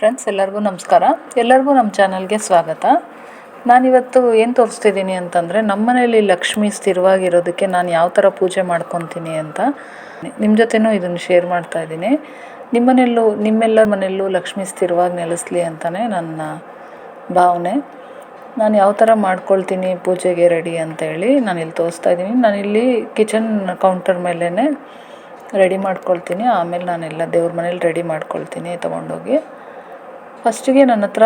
Friends ಎಲ್ಲರಿಗೂ ನಮಸ್ಕಾರ. ಎಲ್ಲರಿಗೂ ನಮ್ಮ ಚಾನಲ್ಗೆ ಸ್ವಾಗತ. ನಾನಿವತ್ತು ಏನು ತೋರಿಸ್ತಿದ್ದೀನಿ ಅಂತಂದರೆ, ನಮ್ಮ ಮನೇಲಿ ಲಕ್ಷ್ಮಿ ಸ್ಥಿರವಾಗಿರೋದಕ್ಕೆ ನಾನು ಯಾವ ಥರ ಪೂಜೆ ಮಾಡ್ಕೊತೀನಿ ಅಂತ ನಿಮ್ಮ ಜೊತೆನೂ ಇದನ್ನು ಶೇರ್ ಮಾಡ್ತಾ ಇದ್ದೀನಿ. ನಿಮ್ಮನೆಯಲ್ಲೂ ನಿಮ್ಮೆಲ್ಲರ ಮನೆಯಲ್ಲೂ ಲಕ್ಷ್ಮಿ ಸ್ಥಿರವಾಗಿ ನೆಲೆಸಲಿ ಅಂತಲೇ ನನ್ನ ಭಾವನೆ. ನಾನು ಯಾವ ಥರ ಮಾಡ್ಕೊಳ್ತೀನಿ ಪೂಜೆಗೆ ರೆಡಿ ಅಂತೇಳಿ ನಾನು ಇಲ್ಲಿ ತೋರಿಸ್ತಾ ಇದ್ದೀನಿ. ನಾನಿಲ್ಲಿ ಕಿಚನ್ ಕೌಂಟರ್ ಮೇಲೇ ರೆಡಿ ಮಾಡ್ಕೊಳ್ತೀನಿ. ಆಮೇಲೆ ನಾನೆಲ್ಲ ದೇವ್ರ ಮನೇಲಿ ರೆಡಿ ಮಾಡ್ಕೊಳ್ತೀನಿ ತೊಗೊಂಡೋಗಿ. ಫಸ್ಟಿಗೆ ನನ್ನ ಹತ್ರ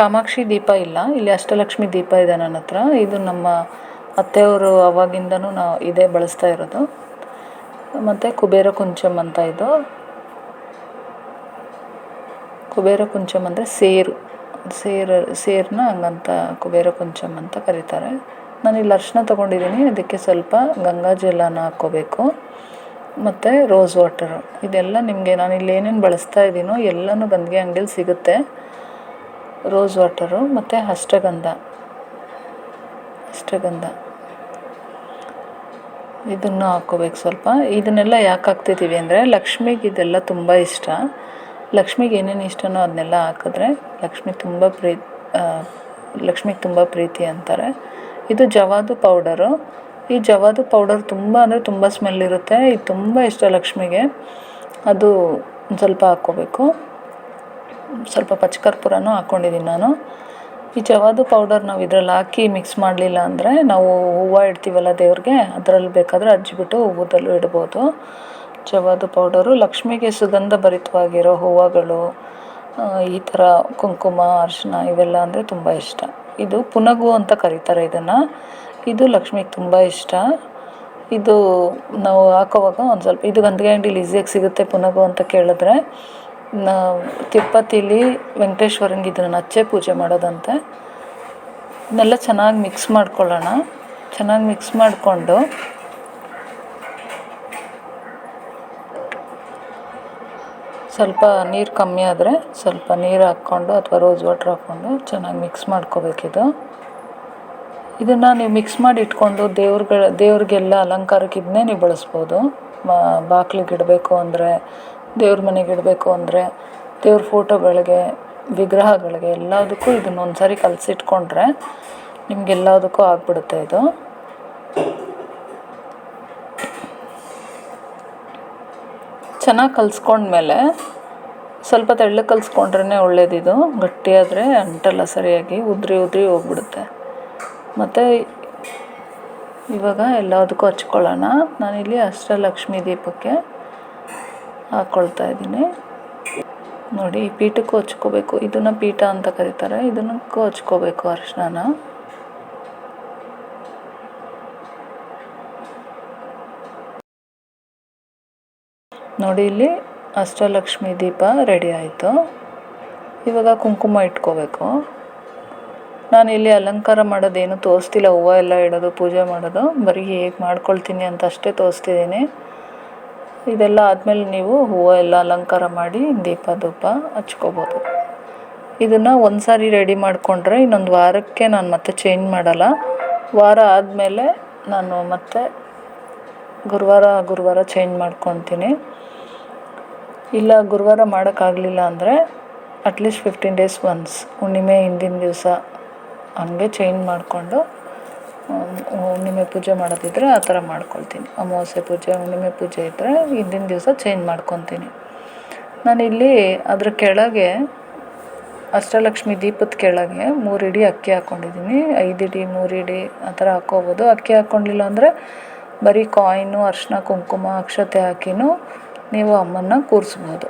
ಕಾಮಾಕ್ಷಿ ದೀಪ ಇಲ್ಲ. ಇಲ್ಲಿ ಅಷ್ಟಲಕ್ಷ್ಮಿ ದೀಪ ಇದೆ ನನ್ನ ಹತ್ರ. ಇದು ನಮ್ಮ ಅತ್ತೆಯವರು ಅವಾಗಿಂದನೂ ನಾವು ಇದೇ ಬಳಸ್ತಾ ಇರೋದು. ಮತ್ತು ಕುಬೇರ ಕುಂಚಮ್ ಅಂತ ಇದು. ಕುಬೇರ ಕುಂಚಮ್ ಅಂದರೆ ಸೇರು. ಸೇರು ಸೇರನ್ನ ಹಂಗಂತ ಕುಬೇರ ಕುಂಚಮ್ ಅಂತ ಕರೀತಾರೆ. ನಾನು ಇಲ್ಲಿ ಅರ್ಶಿನ ತೊಗೊಂಡಿದ್ದೀನಿ. ಅದಕ್ಕೆ ಸ್ವಲ್ಪ ಗಂಗಾ ಜಲನ ಹಾಕ್ಕೋಬೇಕು. ಮತ್ತು ರೋಸ್ ವಾಟರು ಇದೆಲ್ಲ ನಿಮಗೆ ನಾನು ಇಲ್ಲಿ ಏನೇನು ಬಳಸ್ತಾ ಇದ್ದೀನೋ ಎಲ್ಲನೂ ಬಂದಿಗೆ ಅಂಗಡಿಲಿ ಸಿಗುತ್ತೆ. ರೋಸ್ ವಾಟರು ಮತ್ತು ಅಷ್ಟಗಂಧ. ಅಷ್ಟಗಂಧ. ಇದನ್ನು ಹಾಕ್ಕೋಬೇಕು ಸ್ವಲ್ಪ. ಇದನ್ನೆಲ್ಲ ಯಾಕೆ ಹಾಕ್ತಿದ್ದೀವಿ ಅಂದರೆ ಲಕ್ಷ್ಮಿಗೆ ಇದೆಲ್ಲ ತುಂಬ ಇಷ್ಟ. ಲಕ್ಷ್ಮಿಗೆ ಏನೇನು ಇಷ್ಟನೋ ಅದನ್ನೆಲ್ಲ ಹಾಕಿದ್ರೆ ಲಕ್ಷ್ಮಿ ತುಂಬ ಪ್ರೀ ಲಕ್ಷ್ಮಿಗೆ ತುಂಬ ಪ್ರೀತಿ ಅಂತಾರೆ. ಇದು ಜವಾದು ಪೌಡರು ಈ ಜವಾದು ಪೌಡರ್ ತುಂಬ ಅಂದರೆ ತುಂಬ ಸ್ಮೆಲ್ ಇರುತ್ತೆ. ಇದು ತುಂಬ ಇಷ್ಟ ಲಕ್ಷ್ಮಿಗೆ. ಅದು ಸ್ವಲ್ಪ ಹಾಕ್ಕೋಬೇಕು. ಸ್ವಲ್ಪ ಪಚ್ಚಕರ್ಪೂರನೂ ಹಾಕ್ಕೊಂಡಿದ್ದೀನಿ ನಾನು. ಈ ಜವಾದು ಪೌಡರ್ ನಾವು ಇದರಲ್ಲಿ ಹಾಕಿ ಮಿಕ್ಸ್ ಮಾಡಲಿಲ್ಲ ಅಂದರೆ ನಾವು ಹೂವು ಇಡ್ತೀವಲ್ಲ ದೇವ್ರಿಗೆ, ಅದರಲ್ಲಿ ಬೇಕಾದರೆ ಬಿಟ್ಟು ಹೂವದಲ್ಲೂ ಇಡ್ಬೋದು. ಜವಾದು ಪೌಡರು ಲಕ್ಷ್ಮಿಗೆ ಸುಗಂಧ ಭರಿತವಾಗಿರೋ ಹೂವುಗಳು ಈ ಥರ ಕುಂಕುಮ ಅರಿಶಿನ ಇವೆಲ್ಲ ಅಂದರೆ ತುಂಬ ಇಷ್ಟ. ಇದು ಪುನಗು ಅಂತ ಕರೀತಾರೆ ಇದನ್ನು. ಇದು ಲಕ್ಷ್ಮಿಗೆ ತುಂಬ ಇಷ್ಟ. ಇದು ನಾವು ಹಾಕೋವಾಗ ಒಂದು ಸ್ವಲ್ಪ, ಇದು ಗಂಧಿಗೆ ಅಂಗಡಿಲಿ ಈಸಿಯಾಗಿ ಸಿಗುತ್ತೆ ಪುನಗು ಅಂತ ಕೇಳಿದ್ರೆ. ನಾವು ತಿರುಪತಿಲಿ ವೆಂಕಟೇಶ್ವರಂಗೆ ಇದನ್ನು ಹಚ್ಚೆ ಪೂಜೆ ಮಾಡೋದಂತೆ. ಇದನ್ನೆಲ್ಲ ಚೆನ್ನಾಗಿ ಮಿಕ್ಸ್ ಮಾಡ್ಕೊಳ್ಳೋಣ. ಚೆನ್ನಾಗಿ ಮಿಕ್ಸ್ ಮಾಡಿಕೊಂಡು. ಸ್ವಲ್ಪ ನೀರು ಕಮ್ಮಿ ಆದರೆ ಸ್ವಲ್ಪ ನೀರು ಹಾಕ್ಕೊಂಡು ಅಥವಾ ರೋಸ್ ವಾಟ್ರ್ ಹಾಕ್ಕೊಂಡು ಚೆನ್ನಾಗಿ ಮಿಕ್ಸ್ ಮಾಡ್ಕೋಬೇಕಿದು. ಇದನ್ನು ನೀವು ಮಿಕ್ಸ್ ಮಾಡಿ ಇಟ್ಕೊಂಡು ದೇವ್ರುಗಳ, ದೇವ್ರಿಗೆಲ್ಲ ಅಲಂಕಾರಕ್ಕೆ ಇದನ್ನೇ ನೀವು ಬಳಸ್ಬೋದು. ಬಾಕ್ಲಿಗೆ ಇಡಬೇಕು ಅಂದರೆ, ದೇವ್ರ ಮನೆಗೆ ಇಡಬೇಕು ಅಂದರೆ, ದೇವ್ರ ಫೋಟೋಗಳಿಗೆ, ವಿಗ್ರಹಗಳಿಗೆ ಎಲ್ಲದಕ್ಕೂ ಇದನ್ನ ಒಂದು ಸಾರಿ ಕಲಸಿಟ್ಕೊಂಡ್ರೆ ನಿಮಗೆಲ್ಲದಕ್ಕೂ ಆಗಿಬಿಡುತ್ತೆ ಇದು. ಚೆನ್ನಾಗಿ ಕಲಿಸ್ಕೊಂಡ್ಮೇಲೆ ಸ್ವಲ್ಪ ತೆಳ್ಳಗೆ ಕಲಿಸ್ಕೊಂಡ್ರೇ ಒಳ್ಳೇದಿದು. ಗಟ್ಟಿಯಾದರೆ ಅಂಟಲ್ಲ ಸರಿಯಾಗಿ, ಉದ್ರಿ ಉದ್ರಿ ಹೋಗ್ಬಿಡುತ್ತೆ. ಮತ್ತು ಇವಾಗ ಎಲ್ಲದಕ್ಕೂ ಹಚ್ಕೊಳ್ಳೋಣ. ನಾನಿಲ್ಲಿ ಅಷ್ಟಲಕ್ಷ್ಮಿ ದೀಪಕ್ಕೆ ಹಾಕ್ಕೊಳ್ತಾ ಇದ್ದೀನಿ. ನೋಡಿ, ಈ ಪೀಠಕ್ಕೂ ಹಚ್ಕೋಬೇಕು. ಇದನ್ನು ಪೀಠ ಅಂತ ಕರೀತಾರೆ. ಇದನ್ನಕ್ಕೂ ಹಚ್ಕೋಬೇಕು ಅರಿಶಿನ ನೋಡಿ, ಇಲ್ಲಿ ಅಷ್ಟಲಕ್ಷ್ಮಿ ದೀಪ ರೆಡಿ ಆಯಿತು. ಇವಾಗ ಕುಂಕುಮ ಇಟ್ಕೋಬೇಕು. ನಾನು ಇಲ್ಲಿ ಅಲಂಕಾರ ಮಾಡೋದೇನು ತೋರಿಸ್ತಿಲ್ಲ, ಹೂವು ಎಲ್ಲ ಇಡೋದು, ಪೂಜೆ ಮಾಡೋದು. ಬರೀ ಹೇಗೆ ಮಾಡ್ಕೊಳ್ತೀನಿ ಅಂತ ಅಷ್ಟೇ ತೋರಿಸ್ತಿದ್ದೀನಿ. ಇದೆಲ್ಲ ಆದಮೇಲೆ ನೀವು ಹೂವು ಎಲ್ಲ ಅಲಂಕಾರ ಮಾಡಿ ದೀಪ ಧೂಪ ಹಚ್ಕೋಬೋದು. ಇದನ್ನು ಒಂದು ಸಾರಿ ರೆಡಿ ಮಾಡಿಕೊಂಡ್ರೆ ಇನ್ನೊಂದು ವಾರಕ್ಕೆ ನಾನು ಮತ್ತೆ ಚೇಂಜ್ ಮಾಡಲ್ಲ. ವಾರ ಆದಮೇಲೆ ನಾನು ಮತ್ತೆ ಗುರುವಾರ ಗುರುವಾರ ಚೇಂಜ್ ಮಾಡ್ಕೊತೀನಿ. ಇಲ್ಲ, ಗುರುವಾರ ಮಾಡೋಕ್ಕಾಗಲಿಲ್ಲ ಅಂದರೆ ಅಟ್ಲೀಸ್ಟ್ ಫಿಫ್ಟೀನ್ ಡೇಸ್ ಒನ್ಸ್ ಹುಣ್ಣಿಮೆ, ಹಿಂದಿನ ದಿವಸ. ಹಂಗೆ ಚೇಂಜ್ ಮಾಡಿಕೊಂಡು ಹುಣ್ಣಿಮೆ ಪೂಜೆ ಮಾಡೋದಿದ್ರೆ ಆ ಥರ ಮಾಡ್ಕೊಳ್ತೀನಿ. ಅಮಾವಾಸ್ಯೆ ಪೂಜೆ, ಹುಣ್ಣಿಮೆ ಪೂಜೆ ಇದ್ದರೆ ಹಿಂದಿನ ದಿವಸ ಚೇಂಜ್ ಮಾಡ್ಕೊತೀನಿ. ನಾನಿಲ್ಲಿ ಅದರ ಕೆಳಗೆ ಅಷ್ಟಲಕ್ಷ್ಮಿ ದೀಪದ ಕೆಳಗೆ ಮೂರು ಇಡಿ ಅಕ್ಕಿ ಹಾಕ್ಕೊಂಡಿದ್ದೀನಿ ಐದು ಇಡಿ ಮೂರು ಇಡಿ ಆ ಥರ ಹಾಕ್ಕೋಬೋದು. ಅಕ್ಕಿ ಹಾಕ್ಕೊಂಡಿಲ್ಲ ಅಂದರೆ ಬರೀ ಕಾಯಿನು ಅರಿಶಿನ ಕುಂಕುಮ, ಅಕ್ಷತೆ ಹಾಕಿನೂ ನೀವು ಅಮ್ಮನ್ನ ಕೂರಿಸ್ಬೋದು.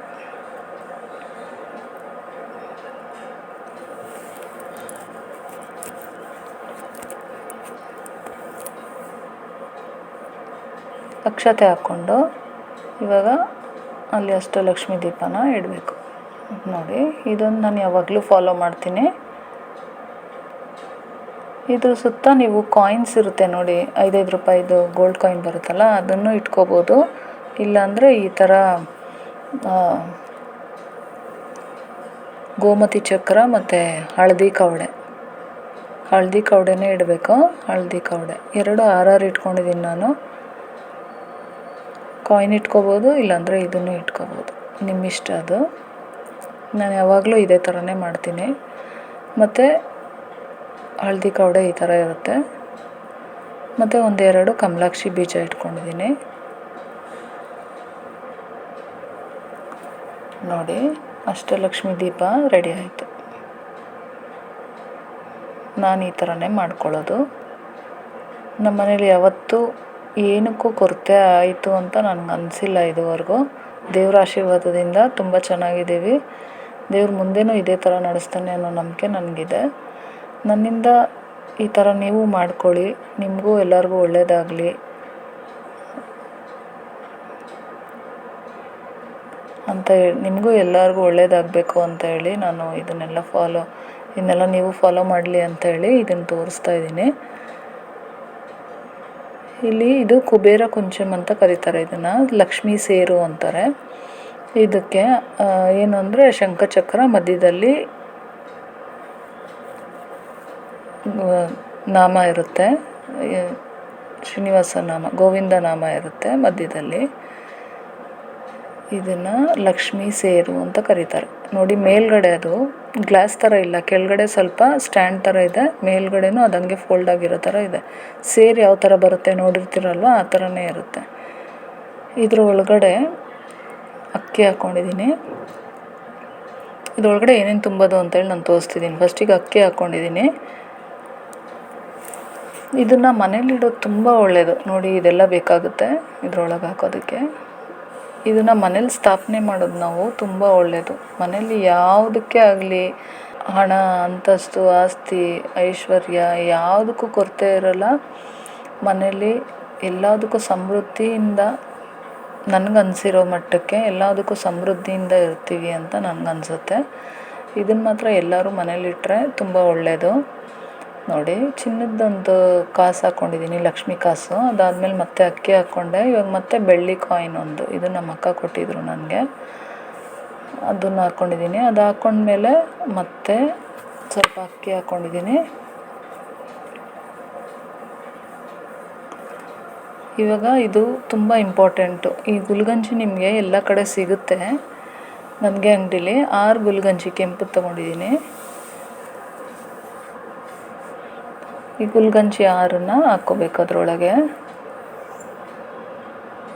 ಅಕ್ಷತೆ ಹಾಕ್ಕೊಂಡು ಇವಾಗ ಅಲ್ಲಿ ಅಷ್ಟಲಕ್ಷ್ಮಿ ದೀಪನ ಇಡಬೇಕು. ನೋಡಿ, ಇದೊಂದು ನಾನು ಯಾವಾಗಲೂ ಫಾಲೋ ಮಾಡ್ತೀನಿ. ಇದ್ರ ಸುತ್ತ ನೀವು ಕಾಯಿನ್ಸ್ ಇರುತ್ತೆ ನೋಡಿ, ಐದೈದು ರೂಪಾಯಿದು ಗೋಲ್ಡ್ ಕಾಯಿನ್ ಬರುತ್ತಲ್ಲ, ಅದನ್ನು ಇಟ್ಕೋಬೋದು. ಇಲ್ಲಾಂದರೆ ಈ ಥರ ಗೋಮತಿ ಚಕ್ರ ಮತ್ತು ಹಳದಿ ಕವಡೆ. ಹಳದಿ ಕವಡೆನೇ ಇಡಬೇಕು, ಹಳದಿ ಕವಡೆ. ಎರಡು ಆರಾರು ಇಟ್ಕೊಂಡಿದ್ದೀನಿ ನಾನು. ಕಾಯಿನ್ ಇಟ್ಕೋಬೋದು, ಇಲ್ಲಾಂದರೆ ಇದನ್ನು ಇಟ್ಕೋಬೋದು. ನಿಮ್ಮ ಇಷ್ಟ ಅದು. ನಾನು ಯಾವಾಗಲೂ ಇದೇ ಥರನೇ ಮಾಡ್ತೀನಿ. ಮತ್ತು ಹಳದಿ ಕೌಡೆ ಈ ಥರ ಇರುತ್ತೆ. ಮತ್ತು ಒಂದೆರಡು ಕಮಲಾಕ್ಷಿ ಬೀಜ ಇಟ್ಕೊಂಡಿದ್ದೀನಿ. ನೋಡಿ ಅಷ್ಟಲಕ್ಷ್ಮಿ ದೀಪ ರೆಡಿ ಆಯಿತು. ನಾನು ಈ ಥರನೇ ಮಾಡ್ಕೊಳ್ಳೋದು. ನಮ್ಮ ಮನೇಲಿ ಯಾವತ್ತೂ ಏನಕ್ಕೂ ಕೊರತೆ ಆಯಿತು ಅಂತ ನನಗೆ ಅನಿಸಿಲ್ಲ ಇದುವರೆಗೂ. ದೇವ್ರ ಆಶೀರ್ವಾದದಿಂದ ತುಂಬ ಚೆನ್ನಾಗಿದ್ದೀವಿ. ದೇವ್ರ ಮುಂದೆಯೂ ಇದೇ ಥರ ನಡೆಸ್ತಾನೆ ಅನ್ನೋ ನಂಬಿಕೆ ನನಗಿದೆ. ನನ್ನಿಂದ ಈ ಥರ ನೀವು ಮಾಡ್ಕೊಳ್ಳಿ. ನಿಮಗೂ ಎಲ್ಲರಿಗೂ ಒಳ್ಳೆಯದಾಗಲಿ ಅಂತ ಹೇಳಿ ನಿಮಗೂ ಎಲ್ಲರಿಗೂ ಒಳ್ಳೆಯದಾಗಬೇಕು ಅಂತ ಹೇಳಿ ನಾನು ಇದನ್ನೆಲ್ಲ ಫಾಲೋ, ಇದನ್ನೆಲ್ಲ ನೀವು ಫಾಲೋ ಮಾಡಲಿ ಅಂತ ಹೇಳಿ ಇದನ್ನು ತೋರಿಸ್ತಾ ಇದ್ದೀನಿ. ಇಲ್ಲಿ ಇದು ಕುಬೇರ ಕುಂಚಮ್ ಅಂತ ಕರೀತಾರೆ. ಇದನ್ನು ಲಕ್ಷ್ಮೀ ಸೇರು ಅಂತಾರೆ. ಇದಕ್ಕೆ ಏನು ಅಂದರೆ ಶಂಖಚಕ್ರ ಮಧ್ಯದಲ್ಲಿ ನಾಮ ಇರುತ್ತೆ. ಶ್ರೀನಿವಾಸ ನಾಮ, ಗೋವಿಂದ ನಾಮ ಇರುತ್ತೆ ಮಧ್ಯದಲ್ಲಿ. ಇದನ್ನು ಲಕ್ಷ್ಮಿ ಸೇರು ಅಂತ ಕರೀತಾರೆ. ನೋಡಿ, ಮೇಲ್ಗಡೆ ಅದು ಗ್ಲಾಸ್ ತರ ಇಲ್ಲ. ಕೆಳಗಡೆ ಸ್ವಲ್ಪ ಸ್ಟ್ಯಾಂಡ್ ತರ ಇದೆ. ಮೇಲ್ಗಡೆನೂ ಅದಂಗೆ ಫೋಲ್ಡ್ ಆಗಿರೋ ತರ ಇದೆ. ಸೇರ್ ಯಾವ ತರ ಬರುತ್ತೆ ನೋಡಿರ್ತೀರಲ್ವ? ಆ ತರನೇ ಇರುತ್ತೆ. ಇದ್ರ ಒಳಗಡೆ ಅಕ್ಕಿ ಹಾಕೊಂಡಿದ್ದೀನಿ. ಇದ್ರೊಳಗಡೆ ಏನೇನು ತುಂಬೋದು ಅಂತೇಳಿ ನಾನು ತೋರಿಸ್ತಿದ್ದೀನಿ ಫಸ್ಟಿಗೆ ಅಕ್ಕಿ ಹಾಕ್ಕೊಂಡಿದ್ದೀನಿ ಇದನ್ನು ಮನೇಲಿಡೋದು ತುಂಬ ಒಳ್ಳೆಯದು ನೋಡಿ, ಇದೆಲ್ಲ ಬೇಕಾಗುತ್ತೆ ಇದ್ರೊಳಗೆ ಹಾಕೋದಕ್ಕೆ. ಇದನ್ನು ಮನೇಲಿ ಸ್ಥಾಪನೆ ಮಾಡೋದು ನಾವು ತುಂಬ ಒಳ್ಳೆಯದು ಮನೇಲಿ ಯಾವುದಕ್ಕೆ ಆಗಲಿ ಹಣ, ಅಂತಸ್ತು, ಆಸ್ತಿ, ಐಶ್ವರ್ಯ ಯಾವುದಕ್ಕೂ ಕೊರತೆ ಇರೋಲ್ಲ. ಮನೇಲಿ ಎಲ್ಲದಕ್ಕೂ ಸಮೃದ್ಧಿಯಿಂದ ನನಗನ್ಸಿರೋ ಮಟ್ಟಕ್ಕೆ ಎಲ್ಲದಕ್ಕೂ ಸಮೃದ್ಧಿಯಿಂದ ಇರ್ತೀವಿ ಅಂತ ನನಗನ್ಸುತ್ತೆ ಇದನ್ನು ಮಾತ್ರ ಎಲ್ಲರೂ ಮನೇಲಿಟ್ಟರೆ ತುಂಬ ಒಳ್ಳೆಯದು ನೋಡಿ, ಚಿನ್ನದ್ದೊಂದು ಕಾಸು ಹಾಕ್ಕೊಂಡಿದ್ದೀನಿ ಲಕ್ಷ್ಮಿ ಕಾಸು. ಅದಾದಮೇಲೆ ಮತ್ತೆ ಅಕ್ಕಿ ಹಾಕ್ಕೊಂಡೆ ಇವಾಗ ಮತ್ತೆ ಬೆಳ್ಳಿ ಕಾಯಿನ್ ಒಂದು. ಇದು ನಮ್ಮ ಅಕ್ಕ ಕೊಟ್ಟಿದ್ರು ನನಗೆ. ಅದನ್ನು ಹಾಕ್ಕೊಂಡಿದ್ದೀನಿ ಅದು ಹಾಕ್ಕೊಂಡ್ಮೇಲೆ ಮತ್ತೆ ಸ್ವಲ್ಪ ಅಕ್ಕಿ ಹಾಕ್ಕೊಂಡಿದ್ದೀನಿ ಇವಾಗ ಇದು ತುಂಬ ಇಂಪಾರ್ಟೆಂಟು ಈ ಗುಲ್ಗಂಜಿ ನಿಮಗೆ ಎಲ್ಲ ಕಡೆ ಸಿಗುತ್ತೆ. ನನಗೆ ಅಂಗಡೀಲಿ ಆರು ಗುಲ್ಗಂಜಿ ಕೆಂಪು ತೊಗೊಂಡಿದ್ದೀನಿ. ಈ ಗುಲ್ಗಂಜಿ ಆರನ್ನು ಹಾಕ್ಕೋಬೇಕು ಅದರೊಳಗೆ.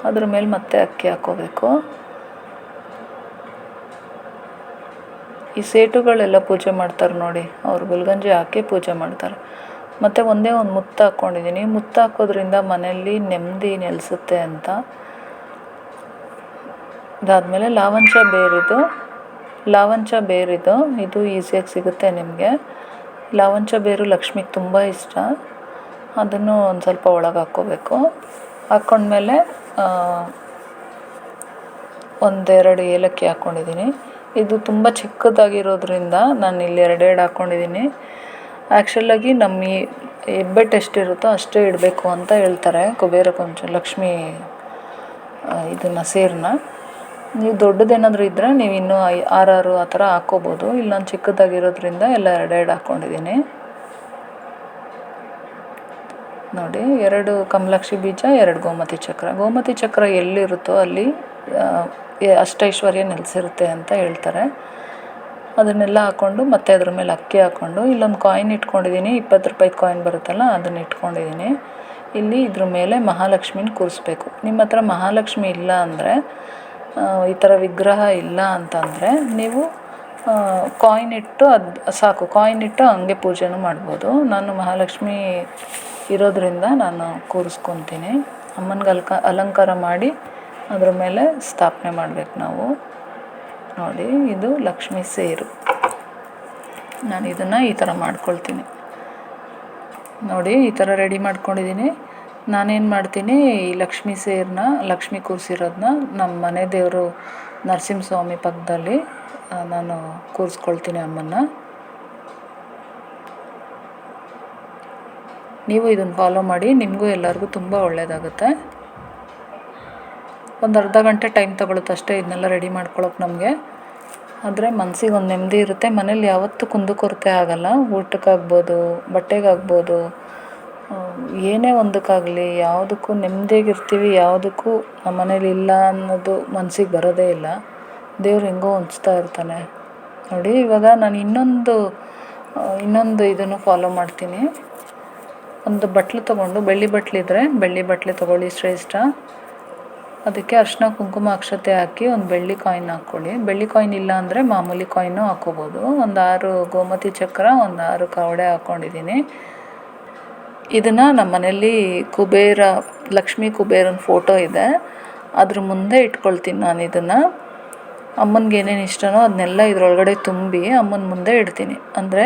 ಅದ್ರ ಮೇಲೆ ಮತ್ತೆ ಅಕ್ಕಿ ಹಾಕ್ಕೋಬೇಕು. ಈ ಸೇಟುಗಳೆಲ್ಲ ಪೂಜೆ ಮಾಡ್ತಾರೆ ನೋಡಿ, ಅವ್ರು ಗುಲ್ಗಂಜಿ ಹಾಕಿ ಪೂಜೆ ಮಾಡ್ತಾರೆ. ಮತ್ತು ಒಂದೇ ಒಂದು ಮುತ್ತು ಹಾಕ್ಕೊಂಡಿದ್ದೀನಿ ಮುತ್ತು ಹಾಕೋದ್ರಿಂದ ಮನೆಯಲ್ಲಿ ನೆಮ್ಮದಿ ನೆಲೆಸುತ್ತೆ ಅಂತ. ಇದಾದಮೇಲೆ ಲಾವಂಚ ಬೇರಿದು ಲಾವಂಚ ಬೇರಿದು, ಇದು ಈಸಿಯಾಗಿ ಸಿಗುತ್ತೆ ನಿಮಗೆ. ಲಾವಂಚ ಬೇರು ಲಕ್ಷ್ಮಿಗೆ ತುಂಬ ಇಷ್ಟ. ಅದನ್ನು ಒಂದು ಸ್ವಲ್ಪ ಒಳಗೆ ಹಾಕ್ಕೋಬೇಕು. ಹಾಕ್ಕೊಂಡ್ಮೇಲೆ ಒಂದೆರಡು ಏಲಕ್ಕಿ ಹಾಕ್ಕೊಂಡಿದ್ದೀನಿ ಇದು ತುಂಬ ಚಿಕ್ಕದಾಗಿರೋದ್ರಿಂದ ನಾನು ಇಲ್ಲಿ ಎರಡೆರಡು ಹಾಕ್ಕೊಂಡಿದ್ದೀನಿ ಆ್ಯಕ್ಚುಲಾಗಿ ನಮ್ಮ ಈ ಹೆಬ್ಬೆಟ್ಟು ಎಷ್ಟಿರುತ್ತೋ ಅಷ್ಟೇ ಇಡಬೇಕು ಅಂತ ಹೇಳ್ತಾರೆ. ಕುಬೇರ ಕೊಂಚ, ಲಕ್ಷ್ಮಿ ಇದನ್ನು ಸೇರನ್ನ ನೀವು ದೊಡ್ಡದೇನಾದರೂ ಇದ್ದರೆ ನೀವು ಇನ್ನೂ ಐ ಆರಾರು ಆ ಥರ ಹಾಕ್ಕೋಬೋದು. ಇಲ್ಲಿ ನಾನು ಚಿಕ್ಕದಾಗಿರೋದ್ರಿಂದ ಎಲ್ಲ ಎರಡೆರಡು ಹಾಕ್ಕೊಂಡಿದ್ದೀನಿ. ನೋಡಿ, ಎರಡು ಕಮಲಾಕ್ಷಿ ಬೀಜ, ಎರಡು ಗೋಮತಿ ಚಕ್ರ. ಗೋಮತಿ ಚಕ್ರ ಎಲ್ಲಿರುತ್ತೋ ಅಲ್ಲಿ ಅಷ್ಟೈಶ್ವರ್ಯ ನೆಲೆಸಿರುತ್ತೆ ಅಂತ ಹೇಳ್ತಾರೆ. ಅದನ್ನೆಲ್ಲ ಹಾಕ್ಕೊಂಡು ಮತ್ತೆ ಅದ್ರ ಮೇಲೆ ಅಕ್ಕಿ ಹಾಕ್ಕೊಂಡು, ಇಲ್ಲೊಂದು ಕಾಯಿನ್ ಇಟ್ಕೊಂಡಿದ್ದೀನಿ. ಇಪ್ಪತ್ತು ರೂಪಾಯಿದು ಕಾಯಿನ್ ಬರುತ್ತಲ್ಲ, ಅದನ್ನ ಇಟ್ಕೊಂಡಿದ್ದೀನಿ. ಇಲ್ಲಿ ಇದ್ರ ಮೇಲೆ ಮಹಾಲಕ್ಷ್ಮಿನ ಕೂರಿಸ್ಬೇಕು. ನಿಮ್ಮ ಹತ್ರ ಮಹಾಲಕ್ಷ್ಮಿ ಇಲ್ಲ ಅಂದರೆ ಈ ಥರ ವಿಗ್ರಹ ಇಲ್ಲ ಅಂತಂದರೆ ನೀವು ಕಾಯಿನ್ ಇಟ್ಟು ಅದು ಸಾಕು. ಕಾಯಿನ್ ಇಟ್ಟು ಹಂಗೆ ಪೂಜೆನೂ ಮಾಡ್ಬೋದು. ನಾನು ಮಹಾಲಕ್ಷ್ಮಿ ಇರೋದರಿಂದ ನಾನು ಕೂರಿಸ್ಕೊತೀನಿ. ಅಮ್ಮನಿಗೆ ಅಲ್ಕ, ಅಲಂಕಾರ ಮಾಡಿ ಅದ್ರ ಮೇಲೆ ಸ್ಥಾಪನೆ ಮಾಡ್ಬೇಕು ನಾವು. ನೋಡಿ, ಇದು ಲಕ್ಷ್ಮಿ ಸೇರು. ನಾನು ಇದನ್ನು ಈ ಥರ ಮಾಡ್ಕೊಳ್ತೀನಿ. ನೋಡಿ, ಈ ಥರ ರೆಡಿ ಮಾಡ್ಕೊಂಡಿದ್ದೀನಿ ನಾನೇನು ಮಾಡ್ತೀನಿ, ಈ ಲಕ್ಷ್ಮಿ ಸೇರನ್ನ ಲಕ್ಷ್ಮಿ ಕೂರಿಸಿರೋದನ್ನ ನಮ್ಮ ಮನೆ ದೇವರು ನರಸಿಂಹಸ್ವಾಮಿ ಪಕ್ಕದಲ್ಲಿ ನಾನು ಕೂರಿಸ್ಕೊಳ್ತೀನಿ ಅಮ್ಮನ್ನ. ನೀವು ಇದನ್ನು ಫಾಲೋ ಮಾಡಿ, ನಿಮಗೂ ಎಲ್ಲರಿಗೂ ತುಂಬ ಒಳ್ಳೆಯದಾಗುತ್ತೆ ಒಂದು ಅರ್ಧ ಗಂಟೆ ಟೈಮ್ ತಗೊಳುತ್ತೆ ಅಷ್ಟೇ, ಇದನ್ನೆಲ್ಲ ರೆಡಿ ಮಾಡ್ಕೊಳಕ್ಕೆ ನಮಗೆ. ಆದರೆ ಮನಸ್ಸಿಗೆ ಒಂದು ನೆಮ್ಮದಿ ಇರುತ್ತೆ, ಮನೇಲಿ ಯಾವತ್ತೂ ಕುಂದುಕೊರತೆ ಆಗೋಲ್ಲ. ಊಟಕ್ಕಾಗ್ಬೋದು, ಬಟ್ಟೆಗಾಗ್ಬೋದು ಏನೇ ಒಂದಕ್ಕಾಗಲಿ, ಯಾವುದಕ್ಕೂ ನೆಮ್ಮದಿಯಾಗಿರ್ತೀವಿ, ಯಾವುದಕ್ಕೂ ನಮ್ಮ ಮನೇಲಿ ಇಲ್ಲ ಅನ್ನೋದು ಮನ್ಸಿಗೆ ಬರೋದೇ ಇಲ್ಲ. ದೇವ್ರು ಹೆಂಗೋ ಹಂಚ್ತಾ ಇರ್ತಾನೆ. ನೋಡಿ, ಇವಾಗ ನಾನು ಇನ್ನೊಂದು ಇನ್ನೊಂದು ಇದನ್ನು ಫಾಲೋ ಮಾಡ್ತೀನಿ. ಒಂದು ಬಟ್ಲು ತೊಗೊಂಡು, ಬೆಳ್ಳಿ ಬಟ್ಲಿದ್ರೆ ಬೆಳ್ಳಿ ಬಟ್ಲು ತೊಗೊಳ್ಳಿ ಶ್ರೇಷ್ಠ. ಅದಕ್ಕೆ ಅರ್ಶಿನ ಕುಂಕುಮ ಅಕ್ಷತೆ ಹಾಕಿ ಒಂದು ಬೆಳ್ಳಿ ಕಾಯಿನ್ ಹಾಕ್ಕೊಳ್ಳಿ. ಬೆಳ್ಳಿ ಕಾಯಿನ್ ಇಲ್ಲ ಅಂದರೆ ಮಾಮೂಲಿ ಕಾಯಿನು ಹಾಕ್ಕೋಬೋದು. ಒಂದು ಆರು ಗೋಮತಿ ಚಕ್ರ, ಒಂದು ಆರು ಕವಡೆ ಹಾಕ್ಕೊಂಡಿದ್ದೀನಿ. ಇದನ್ನು ನಮ್ಮ ಮನೇಲಿ ಕುಬೇರ, ಲಕ್ಷ್ಮೀ ಕುಬೇರನ ಫೋಟೋ ಇದೆ. ಅದ್ರ ಮುಂದೆ ಇಟ್ಕೊಳ್ತೀನಿ ನಾನು ಇದನ್ನು. ಅಮ್ಮನಿಗೆ ಏನೇನು ಇಷ್ಟನೋ ಅದನ್ನೆಲ್ಲ ಇದರೊಳಗಡೆ ತುಂಬಿ ಅಮ್ಮನ ಮುಂದೆ ಇಡ್ತೀನಿ. ಅಂದರೆ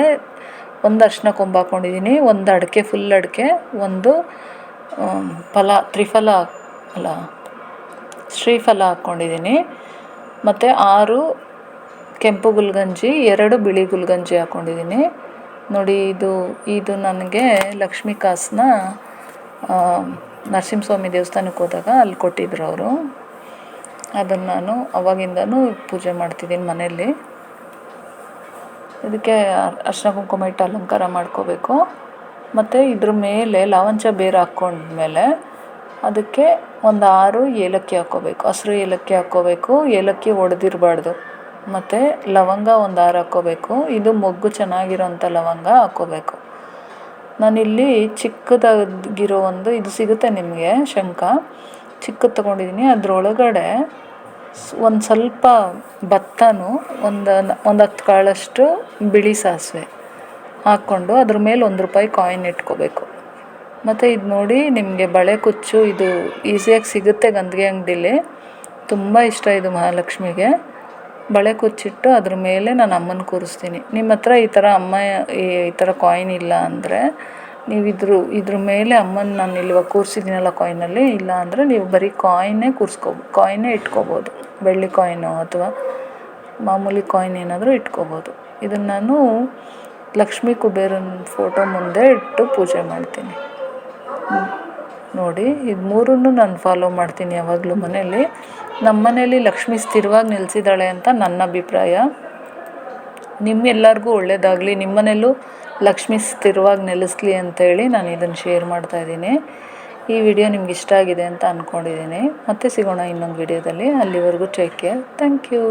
ಒಂದು ಅರ್ಶಿನ ಕೊಂಬ ಹಾಕ್ಕೊಂಡಿದ್ದೀನಿ ಒಂದು ಅಡಿಕೆ ಫುಲ್ ಅಡಿಕೆ, ಒಂದು ಫಲ, ತ್ರಿಫಲ, ಅಲ್ಲ, ಶ್ರೀಫಲ ಹಾಕ್ಕೊಂಡಿದ್ದೀನಿ ಮತ್ತು ಆರು ಕೆಂಪು ಗುಲ್ಗಂಜಿ, ಎರಡು ಬಿಳಿ ಗುಲ್ಗಂಜಿ ಹಾಕ್ಕೊಂಡಿದ್ದೀನಿ ನೋಡಿ, ಇದು ಇದು ನನಗೆ ಲಕ್ಷ್ಮೀ ಕಾಸನ್ನ ನರಸಿಂಹಸ್ವಾಮಿ ದೇವಸ್ಥಾನಕ್ಕೆ ಹೋದಾಗ ಅಲ್ಲಿ ಕೊಟ್ಟಿದ್ರು ಅವರು. ಅದನ್ನು ನಾನು ಅವಾಗಿಂದನೂ ಪೂಜೆ ಮಾಡ್ತಿದ್ದೀನಿ ಮನೆಯಲ್ಲಿ. ಇದಕ್ಕೆ ಅರ್ಶಿನ ಕುಂಕುಮ ಇಟ್ಟು ಅಲಂಕಾರ ಮಾಡ್ಕೋಬೇಕು. ಮತ್ತು ಇದ್ರ ಮೇಲೆ ಲವಂಚ ಬೇರೆ ಹಾಕ್ಕೊಂಡ್ಮೇಲೆ ಅದಕ್ಕೆ ಒಂದು ಆರು ಏಲಕ್ಕಿ ಹಾಕ್ಕೋಬೇಕು. ಹಸಿರು ಏಲಕ್ಕಿ ಹಾಕ್ಕೋಬೇಕು. ಏಲಕ್ಕಿ ಒಡೆದಿರಬಾರ್ದು. ಮತ್ತು ಲವಂಗ ಒಂದು ಆರು ಹಾಕ್ಕೋಬೇಕು ಇದು ಮೊಗ್ಗು ಚೆನ್ನಾಗಿರೋಂಥ ಲವಂಗ ಹಾಕ್ಕೋಬೇಕು ನಾನಿಲ್ಲಿ ಚಿಕ್ಕದಾಗಿರೋ ಒಂದು ಇದು ಸಿಗುತ್ತೆ ನಿಮಗೆ ಶಂಖ. ಚಿಕ್ಕದು ತೊಗೊಂಡಿದ್ದೀನಿ ಅದರೊಳಗಡೆ ಒಂದು ಸ್ವಲ್ಪ ಭತ್ತನೂ ಒಂದು ಒಂದು ಹತ್ತು ಕಾಳಷ್ಟು ಬಿಳಿ ಸಾಸಿವೆ ಹಾಕ್ಕೊಂಡು ಅದ್ರ ಮೇಲೆ ಒಂದು ರೂಪಾಯಿ ಕಾಯಿನ್ ಇಟ್ಕೋಬೇಕು. ಮತ್ತು ಇದು ನೋಡಿ ನಿಮಗೆ ಬಳೆ ಕುಚ್ಚು ಇದು ಈಸಿಯಾಗಿ ಸಿಗುತ್ತೆ ಗಂದಿಗೆ ಅಂಗಡಿಲಿ. ತುಂಬ ಇಷ್ಟ ಇದು ಮಹಾಲಕ್ಷ್ಮಿಗೆ. ಬಳೆ ಕುಚ್ಚಿಟ್ಟು ಅದ್ರ ಮೇಲೆ ನಾನು ಅಮ್ಮನ ಕೂರಿಸ್ತೀನಿ. ನಿಮ್ಮ ಹತ್ರ ಈ ಥರ ಅಮ್ಮ, ಈ ಥರ ಕಾಯಿನ್ ಇಲ್ಲ ಅಂದರೆ ನೀವು ಇದ್ರ ಇದ್ರ ಮೇಲೆ ಅಮ್ಮನ ನಾನು ಇಲ್ವ ಕೂರಿಸಿದ್ದೀನಲ್ಲ ಕಾಯಿನಲ್ಲಿ ಇಲ್ಲ ಅಂದರೆ ನೀವು ಬರೀ ಕಾಯಿನೇ ಕೂರಿಸ್ಕೊ ಕಾಯಿನೇ ಇಟ್ಕೋಬೋದು. ಬೆಳ್ಳಿ ಕಾಯಿನು ಅಥವಾ ಮಾಮೂಲಿ ಕಾಯಿನ್ ಏನಾದರೂ ಇಟ್ಕೋಬೋದು. ಇದನ್ನು ನಾನು ಲಕ್ಷ್ಮೀ ಕುಬೇರನ ಫೋಟೋ ಮುಂದೆ ಇಟ್ಟು ಪೂಜೆ ಮಾಡ್ತೀನಿ. ನೋಡಿ, ಇದು ಮೂರನ್ನು ನಾನು ಫಾಲೋ ಮಾಡ್ತೀನಿ ಯಾವಾಗಲೂ ಮನೆಯಲ್ಲಿ. ನಮ್ಮ ಮನೇಲಿ ಲಕ್ಷ್ಮಿ ಸ್ಥಿರವಾಗಿ ನಿಲ್ಲಿಸಿದ್ದಾಳೆ ಅಂತ ನನ್ನ ಅಭಿಪ್ರಾಯ. ನಿಮ್ಮೆಲ್ಲರಿಗೂ ಒಳ್ಳೆಯದಾಗಲಿ ನಿಮ್ಮ ಮನೇಲೂ ಲಕ್ಷ್ಮಿ ಸ್ಥಿರವಾಗಿ ನೆಲೆಸ್ಲಿ ಅಂತೇಳಿ ನಾನು ಇದನ್ನು ಶೇರ್ ಮಾಡ್ತಾ ಇದ್ದೀನಿ. ಈ ವಿಡಿಯೋ ನಿಮ್ಗೆ ಇಷ್ಟ ಆಗಿದೆ ಅಂತ ಅಂದ್ಕೊಂಡಿದ್ದೀನಿ ಮತ್ತೆ ಸಿಗೋಣ ಇನ್ನೊಂದು ವಿಡಿಯೋದಲ್ಲಿ. ಅಲ್ಲಿವರೆಗೂ ಟೇಕ್ ಕೇರ್ ಥ್ಯಾಂಕ್ ಯು